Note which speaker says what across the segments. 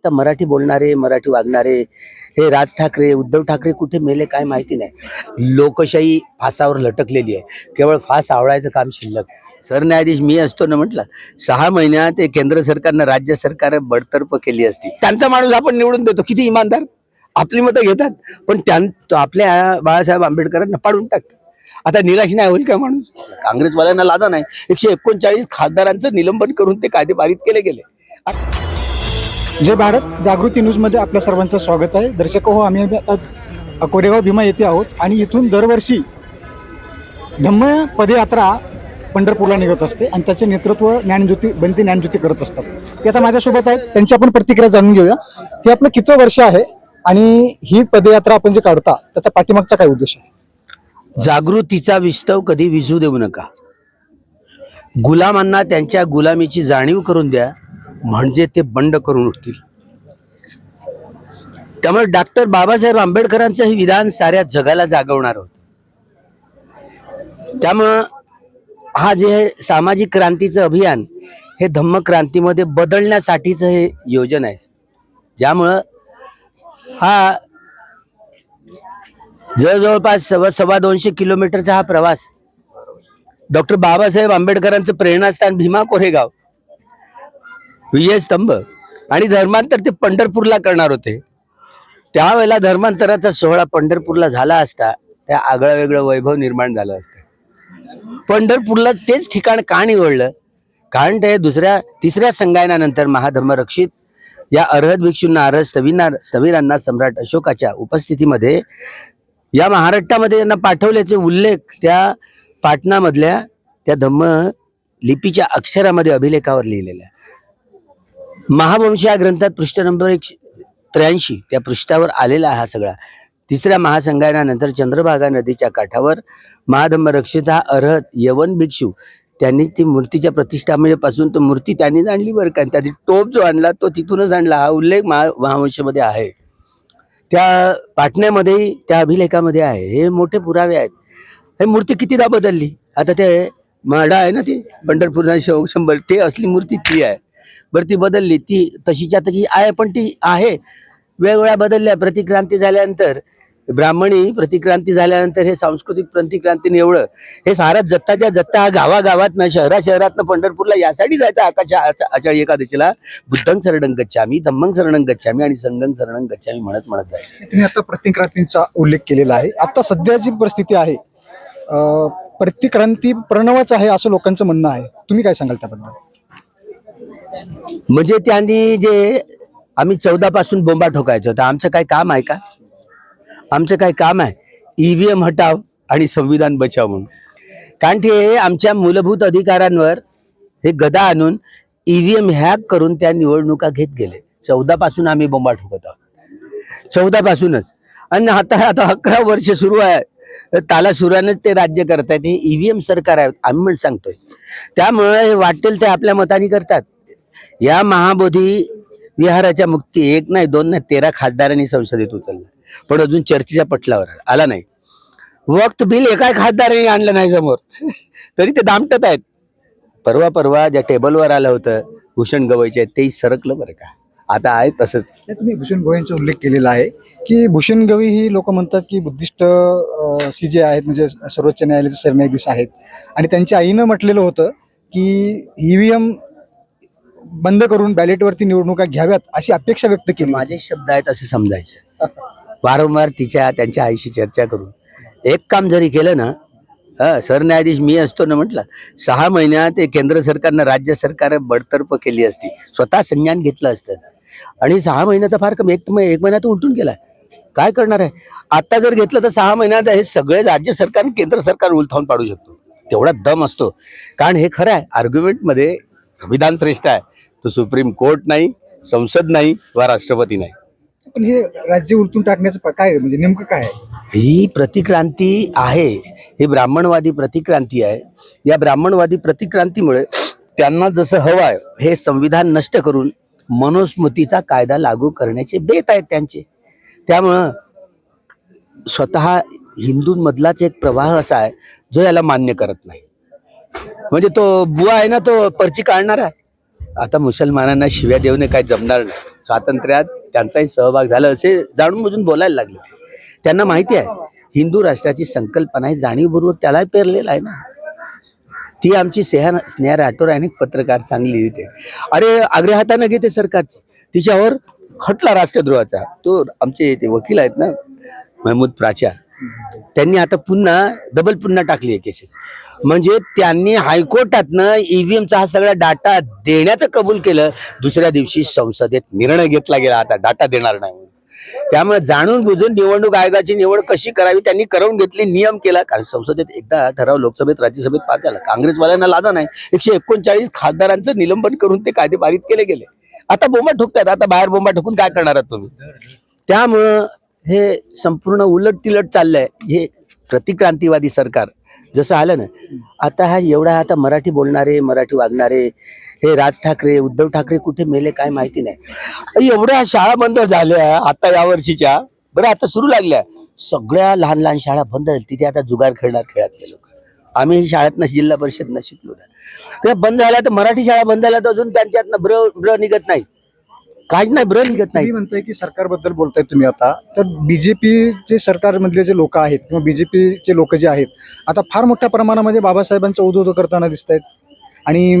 Speaker 1: आता मराठी बोलणारे मराठी वागणारे हे राज ठाकरे उद्धव ठाकरे कुठे मेले काय माहिती नाही. लोकशाही फासावर लटकलेली आहे. केवळ फास आवळायचं काम शिल्लक आहे. सरन्यायाधीश मी असतो ना म्हटलं सहा महिन्यात ते केंद्र सरकारनं राज्य सरकार बडतर्फ केली असती. त्यांचा माणूस आपण निवडून देतो किती इमानदार. आपली मतं घेतात पण त्यां आपल्या बाळासाहेब आंबेडकरांना पाडून टाकतात. आता निराश नाही होईल का माणूस? काँग्रेसवाल्यांना लाजा नाही. एकशे एकोणचाळीस खासदारांचं निलंबन करून ते कायदे पारित केले गेले.
Speaker 2: जय भारत. जागृती न्यूजमध्ये आपल्या सर्वांचं स्वागत आहे. दर्शक हो आम्ही आता कोरेगाव भीमा येथे आहोत आणि इथून दरवर्षी धम्म पदयात्रा पंढरपूरला निघत असते आणि त्याचे नेतृत्व ज्ञानज्योती बंती ज्ञानज्योती करत असतात. ते आता माझ्यासोबत आहेत. त्यांची आपण प्रतिक्रिया जाणून घेऊया. हे आपलं कितवं वर्ष आहे आणि ही पदयात्रा आपण जे काढता त्याचा पाठीमागचा काय उद्देश आहे?
Speaker 1: जागृतीचा विस्तव कधी विझू देऊ नका. गुलामांना त्यांच्या गुलामीची जाणीव करून द्या. म्हणजे ते बंड करून उठतील. त्यामुळे डॉक्टर बाबासाहेब आंबेडकरांचं हे विधान साऱ्या जगाला जागवणार होत. त्यामुळं हा जे सामाजिक क्रांतीचं अभियान हे धम्म क्रांतीमध्ये बदलण्यासाठीचं हे योजना आहे. ज्यामुळं हा जवळजवळपास सव्वा सव्वा दोनशे किलोमीटरचा हा प्रवास डॉक्टर बाबासाहेब आंबेडकरांचं प्रेरणास्थान भीमा कोरेगाव विजयस्तंभ आणि धर्मांतर ते पंढरपूरला करणार होते. त्यावेळेला धर्मांतराचा सोहळा पंढरपूरला झाला असता त्या आगळं वेगळं वैभव निर्माण झालं असतं. पंढरपूरला तेच ठिकाण का निवडलं? कारण ते दुसऱ्या तिसऱ्या संगायनानंतर महाधर्मरक्षित या अर्हद भिक्षूंना अर्हद स्थविना स्थविरांना सम्राट अशोकाच्या उपस्थितीमध्ये या महाराष्ट्रामध्ये यांना पाठवल्याचे उल्लेख त्या पाटणामधल्या त्या धम्म लिपीच्या अक्षरामध्ये अभिलेखावर लिहिलेला आहे. महावंश या ग्रंथात पृष्ठ नंबर एक त्र्याऐंशी त्या पृष्ठावर आलेला हा सगळा. तिसऱ्या महासंगायनानंतर चंद्रभागा नदीच्या काठावर महाधम्म रक्षित हा अर्हत यवन भिक्षू. त्यांनी ती मूर्तीच्या प्रतिष्ठापनेपासून तो मूर्ती त्यांनीच आणली बरं का. त्याची टोप जो आणला तो तिथूनच आणला. हा उल्लेख महा महावंशामध्ये आहे. त्या पाटण्यामध्ये त्या अभिलेखामध्ये आहे. हे मोठे पुरावे आहेत. हे मूर्ती कितीदा बदलली? आता ते माडा आहे ना ती? पंढरपूर शंभर. ते असली मूर्ती ती आहे. बरं ती बदलली ती तशीच्या तशी आहे पण ती आहे. वेगवेगळ्या बदलल्या प्रतिक्रांती झाल्यानंतर ब्राह्मणी प्रतिक्रांती झाल्यानंतर हे सांस्कृतिक प्रतिक्रांतीने एवढं हे सारा जत्ताच्या जत्ता गावागावातनं शहरा शहरातनं पंढरपूरला यासाठी जायचं आकाशा आचार्य एकादशीला. बुद्धंग सरणंग गच्छामी धम्मंग सरणंग गच्छामी आणि संगंग सरणंग गच्छामी म्हणत म्हणत जायचं.
Speaker 2: तुम्ही आता प्रतिक्रांतींचा उल्लेख केलेला आहे. आता सध्याची परिस्थिती आहे प्रतिक्रांती प्रणवच आहे असं लोकांचं म्हणणं आहे. तुम्ही काय सांगाल त्याबद्दल?
Speaker 1: म्हणजे त्यांनी जे आम्ही चौदा पासून बोंबा ठोकायचो तर आमचं काय काम आहे का? आमचं काय काम आहे? ईव्हीएम हटाव आणि संविधान बचाव म्हणून. कारण ते आमच्या मूलभूत अधिकारांवर हे गदा आणून ईव्हीएम हॅक करून त्या निवडणुका घेत गेले. चौदा पासून आम्ही बोंबा ठोकत आहोत. चौदा पासूनच आणि आता आता अकरा वर्ष सुरू आहे. ताला सुरानच ते राज्य करतायत. हे ईव्हीएम सरकार आहे आम्ही पण सांगतोय. त्यामुळे हे वाटेल ते आपल्या मताने करतात. या महाबोधी विहाराच्या मुक्ती एक नाही दोन नाही तेरा खासदारांनी संसदेत उचलला. पण अजून चर्चेच्या पटलावर आला नाही. वक्त बिल एका खासदारांनी आणलं नाही समोर. तरी ते दामटत आहेत. परवा परवा ज्या टेबलवर आलं होतं भूषण गवईचे तेही सरकलं बरं का. आता आहे तसंच.
Speaker 2: तुम्ही भूषण गोयंचा उल्लेख केलेला आहे की भूषण गवई ही लोक म्हणतात की बुद्धिस्ट सी जे आहेत म्हणजे सर्वोच्च न्यायालयाचे सरन्यायाधीश आहेत. आणि त्यांच्या आईनं म्हटलेलं होतं की ईव्हीएम बंद करून बॅलेटवरती निवडणुका घ्याव्यात अशी अपेक्षा व्यक्त केली.
Speaker 1: माझे शब्द आहेत असं समजायचं. वारंवार तिच्या त्यांच्या आईशी चर्चा करून. एक काम जरी केलं ना हा सरन्यायाधीश मी असतो ना म्हटलं सहा महिन्यात ते केंद्र सरकारनं राज्य सरकार बडतर्फ केली असती. स्वतः संज्ञान घेतलं असतं. आणि सहा महिन्याचा फार कमी एक एक महिन्यात उलटून गेलाय. काय करणार आहे? आता जर घेतलं तर सहा महिन्यात हे सगळे राज्य सरकार केंद्र सरकार उलथावून पाडू शकतो. तेवढा दम असतो. कारण हे खरं आहे आर्ग्युमेंटमध्ये संविधान श्रेष्ठ आहे. तो सुप्रीम कोर्ट नाही संसद नाही वा राष्ट्रपती नाही.
Speaker 2: पण हे राज्य उलटून टाकण्याचं काय म्हणजे नेमकं काय आहे?
Speaker 1: ही प्रतिक्रांती आहे ही ब्राह्मणवादी प्रतिक्रांती आहे. या ब्राह्मणवादी प्रतिक्रांतीमुळे त्यांना जसं हवं आहे हे संविधान नष्ट करून मनुस्मृतीचा कायदा लागू करण्याचे बेत आहेत त्यांचे. त्यामुळं स्वतः हिंदूंमधलाच एक प्रवाह असा आहे जो याला मान्य करत नाही. म्हणजे तो बुवा आहे ना तो पर्ची काढणार आहे. आता मुसलमानांना शिव्या देऊन काय जमणार नाही. स्वातंत्र्यात त्यांचाही सहभाग झाला असे जाणून बुजून बोलायला लागले त्यांना माहिती आहे हिंदू राष्ट्राची संकल्पना ही जाणीवपूर्वक त्यालाही पेरलेला आहे ना. ती आमची स्नेहा स्नेहा राठोर आणि पत्रकार चांगली लिहिते. अरे आग्रे हाताने घेते सरकारची. तिच्यावर खटला राष्ट्रद्रोहाचा. तो आमचे ते वकील आहेत ना महमूद प्राचा त्यांनी आता पुन्हा डबल पुन्हा टाकली आहे केसेस म्हणजे त्यांनी हायकोर्टातनं ईव्हीएमचा हा सगळा डाटा देण्याचं कबूल केलं. दुसऱ्या दिवशी संसदेत निर्णय घेतला गेला. आता डाटा देणार नाही त्यामुळे जाणून बुजून निवडणूक आयोगाची निवड कशी करावी त्यांनी करून घेतली नियम केला. कारण संसदेत एकदा ठराव लोकसभेत राज्यसभेत पास झाला. काँग्रेसवाल्यांना लाजा नाही. एकशे एकोणचाळीस खासदारांचं निलंबन करून ते कायदे पारित केले गेले. आता बोंबा ठोकतात आता बाहेर बोंबा ठोकून काय करणार आहात तुम्ही? त्यामुळं हे संपूर्ण उलट तिलट चाललंय. हे प्रतिक्रांतीवादी सरकार. जसं आलं ना आता हा एवढा आता मराठी बोलणारे मराठी वागणारे हे राज ठाकरे उद्धव ठाकरे कुठे मेले काय माहिती नाही. एवढ्या शाळा बंद झाल्या आता या वर्षीच्या. बरं आता सुरू लागल्या. सगळ्या लहान लहान शाळा बंद झाल्या. तिथे आता जुगार खेळणार खेळातले लोक. आम्ही शाळेतनं जिल्हा परिषदनं शिकलो ना. बंद झाल्या तर मराठी शाळा बंद झाल्या तर अजून त्यांच्यातनं ब्र ब्र निघत नाही. काहीच नाही ब्र निघत नाही.
Speaker 2: तुम्ही म्हणताय की सरकारबद्दल बोलताय तुम्ही आता. तर बीजेपीचे सरकारमधले जे लोक आहेत किंवा बीजेपीचे लोक जे आहेत आता फार मोठ्या प्रमाणामध्ये बाबासाहेबांचा उदो करताना दिसत आहेत आणि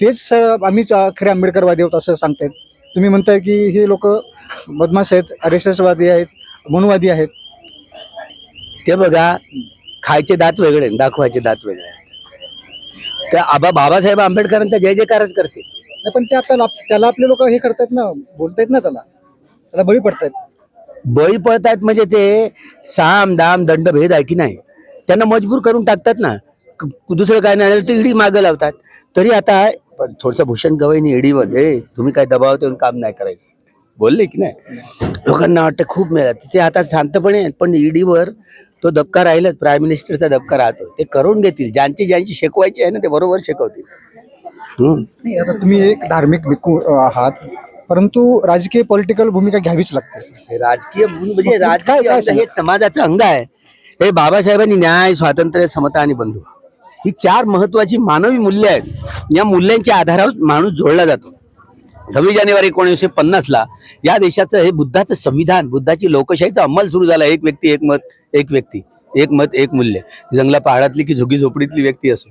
Speaker 2: तेच अं, खरे आंबेडकरवादी आहोत असं सांगतायत. तुम्ही म्हणताय की हे लोक बदमाश आहेत आर एस एसवादी आहेत मनुवादी आहेत.
Speaker 1: ते बघा खायचे दात वेगळे दाखवायचे दात वेगळे. त्या आबा बाबासाहेब आंबेडकरांचा जय जयकारच करते
Speaker 2: नाही, पण ते आता त्याला आपले लोक हे करतायत ना बोलतायत ना त्याला. त्याला बळी पडतायत.
Speaker 1: बळी पडतायत म्हणजे ते साम दाम दंड भेद आहे की नाही? त्यांना मजबूर करून टाकतात ना. दुसरं काय नाही ते ईडी मागं लावतात. तरी आता पण थोडंसं भूषण गवईने ईडीवर ए तुम्ही काय दबाव देऊन काम नाही करायचं. बोलले की नाही? लोकांना वाटतं खूप मिळत ते आता शांतपणे आहेत, पण ईडीवर तो दबका राहिलाच. प्राईम मिनिस्टरचा दबका राहतो ते करून घेतील. ज्यांची ज्यांची शिकवायची आहे ना ते बरोबर शिकवतील.
Speaker 2: नाही आता तुम्ही एक धार्मिक भिक्खू अं, आहात परंतु राजकीय पॉलिटिकल भूमिका घ्यावीच लागते.
Speaker 1: हे राजकीय म्हणजे राजकीय हे एक समाजाचं अंग आहे. हे बाबासाहेबांनी न्याय स्वातंत्र्य समता आणि बंधू ही चार महत्वाची मानवी मूल्य आहेत. या मूल्यांच्या आधारावर माणूस जोडला जातो. सव्वीस जानेवारी एकोणीसशे पन्नासला या देशाचं हे बुद्धाचं संविधान बुद्धाची लोकशाहीचा अंमल सुरू झाला. एक व्यक्ती एक मत एक व्यक्ती. एक मत एक मूल्य. जंगला पहाडातली की झुगी झोपडीतली व्यक्ती असो.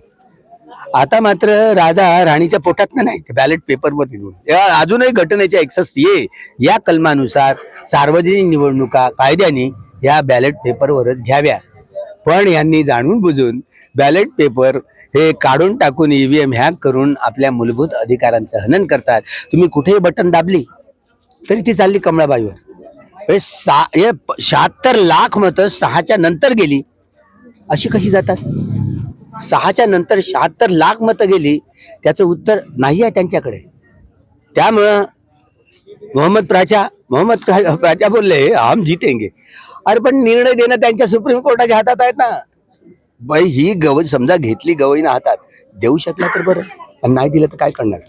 Speaker 1: आता मात्र राजा राणीच्या पोटात नाही बॅलेट पेपरवर निवडून या अजूनही घटनेच्या एकसष्ट ये. या कलमानुसार सार्वजनिक निवडणुका कायद्याने या बॅलेट पेपरवरच घ्याव्या. पण यांनी जाणून बुजून बॅलेट पेपर हे काढून टाकून ईव्हीएम हॅक करून आपल्या मूलभूत अधिकारांचं हनन करतात. तुम्ही कुठेही बटन दाबली तरी ती चालली कमळाबाईवर. हे सा हे शहात्तर लाख मतं सहाच्या नंतर गेली. अशी कशी जातात? सहाच्या नंतर शहात्तर लाख मतं गेली त्याचं उत्तर नाही आहे त्यांच्याकडे. त्यामुळं मोहम्मद प्राचा मोहम्मद प्राचा बोलले हम जितेंगे. अरे पण निर्णय देणं त्यांच्या सुप्रीम कोर्टाच्या हातात आहेत ना. बाई ही गवई समजा घेतली गवईनं हातात देऊ शकला तर बरं. आणि नाही दिलं तर काय करणार?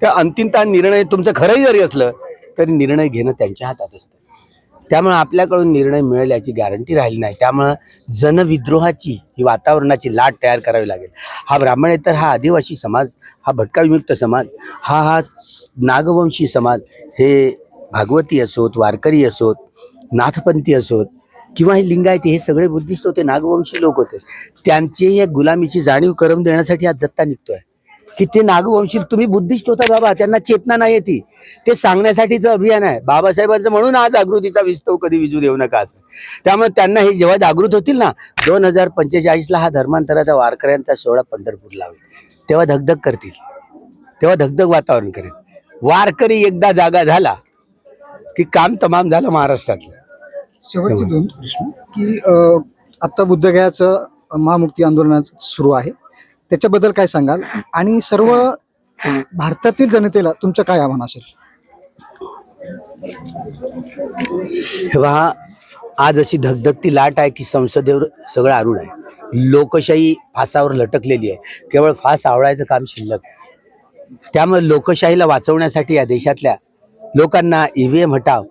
Speaker 1: त्या अंतिमता निर्णय तुमचं खरंही जरी असलं तरी निर्णय घेणं त्यांच्या हातात असतं. त्यामुळे आपल्याकडून निर्णय मिळेल याची गॅरंटी राहिली नाही. त्यामुळं जनविद्रोहाची ही वातावरणाची लाट तयार करावी लागेल. हा ब्राह्मणेतर हा आदिवासी समाज हा भटका विमुक्त समाज हा हा नागवंशी समाज हे भागवती असोत वारकरी असोत नाथपंथी असोत किंवा हे लिंगायती हे सगळे बुद्धिस्ट होते नागवंशी लोक होते. त्यांची या गुलामीची जाणीव करून देण्यासाठी आज जत्ता निघतोय. की ते नागवंशी तुम्ही बुद्धिस्ट होता बाबा त्यांना चेतना नाही येते ते. सांगण्यासाठीचं अभियान आहे. बाबासाहेबांचं म्हणून आज जागृतीचा विस्तव कधी विजू देऊ नका असं. त्यामुळे त्यांना हे जेव्हा जागृत होतील ना दोन हजार पंचेचाळीसला हा धर्मांतराचा वारकऱ्यांचा सोहळा पंढरपूरला होईल तेव्हा धगधग करतील. तेव्हा धगधग वातावरण करेल. वारकरी एकदा जागा झाला की काम तमाम झालं महाराष्ट्रातलं.
Speaker 2: शेवटचे दोन प्रश्न. की आता बुद्धगयाचं महामुक्ती आंदोलन सुरू आहे. त्याच्याबद्दल काय सांगाल? आणि सर्व भारतातील जनतेला तुमचं काय आव्हान असेल?
Speaker 1: तेव्हा आज अशी धगधगती लाट आहे की संसदेवर सगळं आरूढ आहे. लोकशाही फासावर लटकलेली आहे. केवळ फास आवळायचं काम शिल्लक आहे. त्यामुळे लोकशाहीला वाचवण्यासाठी या देशातल्या लोकांना ईव्हीएम हटाव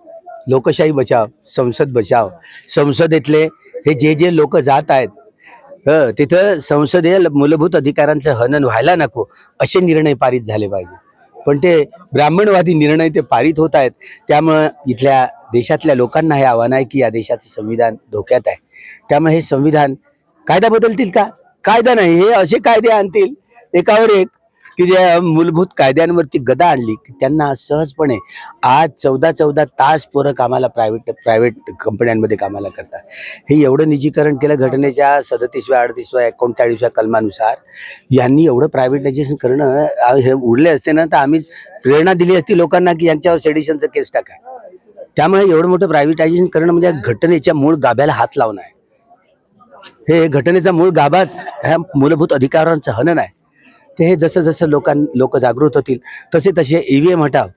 Speaker 1: लोकशाही बचाव संसद बचाव संसदेतले हे जे जे लोक जात आहेत हं, तिथं संसदीय ल- मूलभूत अधिकारांचं हनन व्हायला नको असे निर्णय पारित झाले पाहिजे. पण ते ब्राह्मणवादी निर्णय ते पारित होत आहेत. त्यामुळं इथल्या देशातल्या लोकांना हे आव्हान आहे की या देशाचं संविधान धोक्यात आहे. त्यामुळे हे संविधान कायदा बदलतील का? कायदा नाही हे असे कायदे आणतील. एकावर एक की ज्या मूलभूत कायद्यांवरती गदा आणली की त्यांना सहजपणे आज चौदा चौदा तास पोरं कामाला प्रायव्हेट प्रायव्हेट कंपन्यांमध्ये कामाला करतात. हे एवढं निजीकरण केलं घटनेच्या सदतीसव्या अडतीसव्या एकोणचाळीसव्या कलमानुसार यांनी एवढं प्रायव्हेटायझेशन करणं हे उरले असते ना तर आम्हीच प्रेरणा दिली असती लोकांना की यांच्यावर सेडिशनचं केस टाका. त्यामुळे एवढं मोठं प्रायव्हेटायझेशन करणं म्हणजे या घटनेच्या मूळ गाभ्याला हात लावणं आहे. हे घटनेचा मूळ गाभाच ह्या मूलभूत अधिकारांचं हनन आहे. ते हे जसं जसं लोकां लोक जागृत होतील तसे तसे ई व्ही एम हटाव.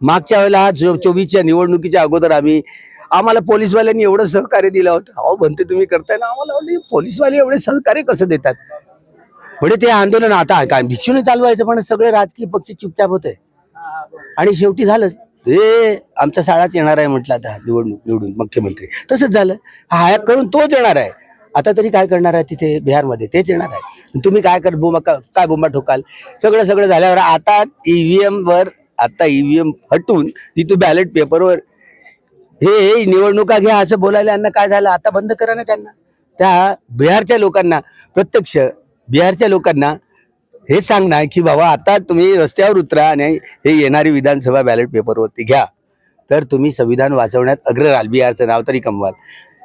Speaker 1: मागच्या वेळेला जो चोवीसच्या निवडणुकीच्या अगोदर आम्ही आम्हाला पोलीसवाल्यांनी एवढं सहकार्य दिलं होतं. अहो म्हणते तुम्ही करताय ना आम्हाला पोलिसवाले पोलीसवाले एवढे सहकार्य कसं देतात? म्हणजे ते आंदोलन आता काय भिक्षूने चालवायचं पण सगळे राजकीय पक्ष चुपचाप होते. आणि शेवटी झालं हे आमच्या शाळाच येणार आहे म्हटलं आता निवडणूक निवडून मुख्यमंत्री. तसंच झालं. हा हॅक करून तोच येणार आहे. आता तरी काय करणार आहे तिथे बिहारमध्ये? तेच येणार आहे. तुम्ही काय कर बोमा काय बोंबा ठोकाल? सगळं सगळं झाल्यावर आता ईव्हीएम वर आता ईव्हीएम हटून तिथून बॅलेट पेपरवर हे निवडणुका घ्या असं बोलायला यांना काय झालं? आता बंद करा ना त्यांना. त्या बिहारच्या लोकांना प्रत्यक्ष बिहारच्या लोकांना हे सांगणार की बाबा आता तुम्ही रस्त्यावर उतरा आणि हे येणारी विधानसभा बॅलेट पेपरवरती घ्या. तर तुम्ही संविधान वाचवण्यात अग्र राहाल बिहारचं नाव तरी कमवाल.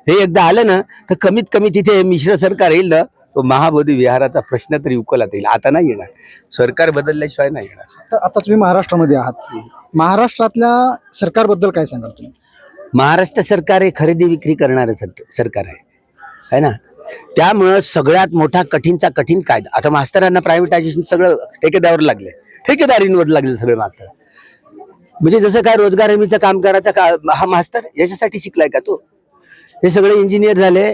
Speaker 1: हे एकदा आलं ना तर कमीत कमी तिथे मिश्र सरकार येईल ना तो महाबोधी विहाराचा प्रश्न तरी उकलात येईल. आता नाही येणार. सरकार बदलल्याशिवाय नाही येणार.
Speaker 2: आता आता तुम्ही महाराष्ट्रामध्ये आहात. महाराष्ट्रातल्या सरकारबद्दल काय सांगाल तुम्ही?
Speaker 1: महाराष्ट्र सरकार हे खरेदी विक्री करणारं सर- सरकार आहे. है ना? त्यामुळं सगळ्यात मोठा कठीणचा कठीण कायदा आता मास्तरांना प्रायव्हेटायझेशन सगळं ठेकेदारावर लागले ठेकेदारींवर लागले सगळे मास्तर. म्हणजे जसं काय रोजगार हमीचं काम करायचा का हा मास्तर याच्यासाठी शिकलाय का तो? हे सगळे इंजिनियर झाले.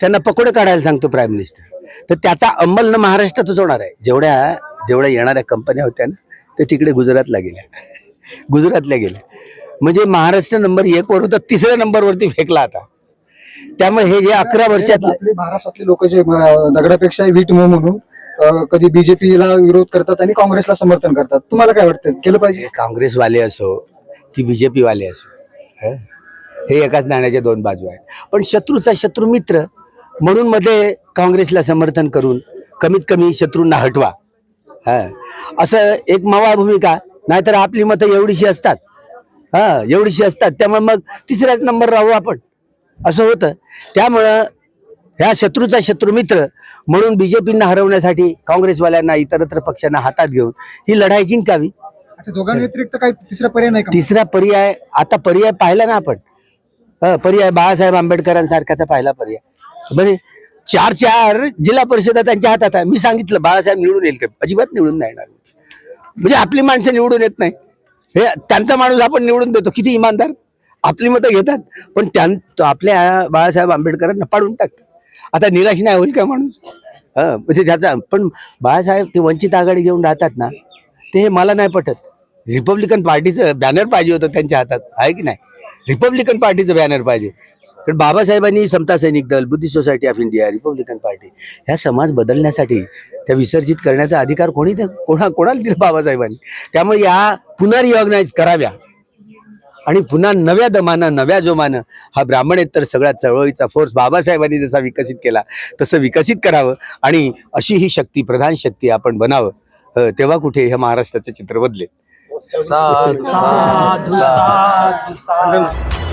Speaker 1: त्यांना पकोडे काढायला सांगतो प्राईम मिनिस्टर तर त्याचा अंमल न महाराष्ट्रातच होणार आहे. जेवढ्या जेवढ्या येणाऱ्या कंपन्या होत्या ना ते तिकडे गुजरातला गेल्या. गुजरातला गेल्या. म्हणजे महाराष्ट्र नंबर एक वर होता तिसऱ्या नंबरवरती फेकला आता. त्यामुळे हे जे अकरा वर्षातले
Speaker 2: आपले महाराष्ट्रातले लोक जे दगडापेक्षा वीट मो म्हणून कधी बीजेपीला विरोध करतात आणि काँग्रेसला समर्थन करतात. तुम्हाला काय वाटतं? केलं पाहिजे?
Speaker 1: काँग्रेसवाले असो की बीजेपी वाले असो हं? एकाच नाण्याच्या दोन बाजू आहेत. पण शत्रूचा शत्रू मित्र म्हणून मध्ये काँग्रेसला समर्थन करून कमीत कमी शत्रूंना हटवा. हा. असं एक मवा भूमिका. नाहीतर आपली मतं एवढीशी असतात. हा एवढीशी असतात. त्यामुळे मग तिसऱ्याच नंबर राहू आपण. असं होतं. त्यामुळं ह्या शत्रूचा शत्रू मित्र म्हणून बीजेपींना हरवण्यासाठी काँग्रेसवाल्यांना इतरत्र पक्षांना हातात घेऊन ही लढाई जिंकावी.
Speaker 2: दोघांव्यतिरिक्त काही तिसरा पर्याय नाही
Speaker 1: तिसरा पर्याय आता पर्याय पाहिला ना आपण. हा पर्याय बाळासाहेब आंबेडकरांसारखाचा पाहिला पर्याय. बरे चार चार जिल्हा परिषदा त्यांच्या हातात आहे. मी सांगितलं बाळासाहेब निवडून येईल का? अजिबात निवडून नाही येणार. म्हणजे आपली माणसं निवडून येत नाही. हे त्यांचा माणूस आपण निवडून देतो. किती इमानदार. आपली मतं घेतात. पण त्यां तो आपल्या बाळासाहेब आंबेडकरांना पाडून टाकतात. आता निराश नाही होईल का माणूस? हं, म्हणजे त्याचा पण बाळासाहेब ते वंचित आघाडी घेऊन राहतात ना ते हे मला नाही पटत. रिपब्लिकन पार्टीचं बॅनर पाहिजे होतं त्यांच्या हातात. आहे की नाही? रिपब्लिकन पार्टीचं बॅनर पाहिजे. कारण बाबासाहेबांनी Samata Sainik Dal Buddhist Society of India Republican Party ह्या समाज बदलण्यासाठी त्या विसर्जित करण्याचा अधिकार कोणी कोणा कोणाला दिला बाबासाहेबांनी? त्यामुळे या पुन्हा रिऑर्गनाईज कराव्या. आणि पुन्हा नव्या दमानं नव्या जोमानं हा ब्राह्मणेतर सगळ्या चळवळीचा फोर्स बाबासाहेबांनी जसा विकसित केला तसं विकसित करावं. आणि अशी ही शक्ती प्रधान शक्ती आपण बनावं. तेव्हा कुठे हे महाराष्ट्राचं चित्र बदलेल.
Speaker 3: साधू साधू साधू